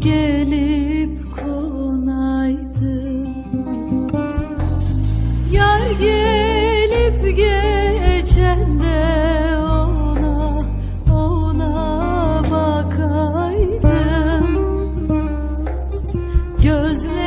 gelip konaydı Yar gelip geçen de ona ona bakaydım Gözler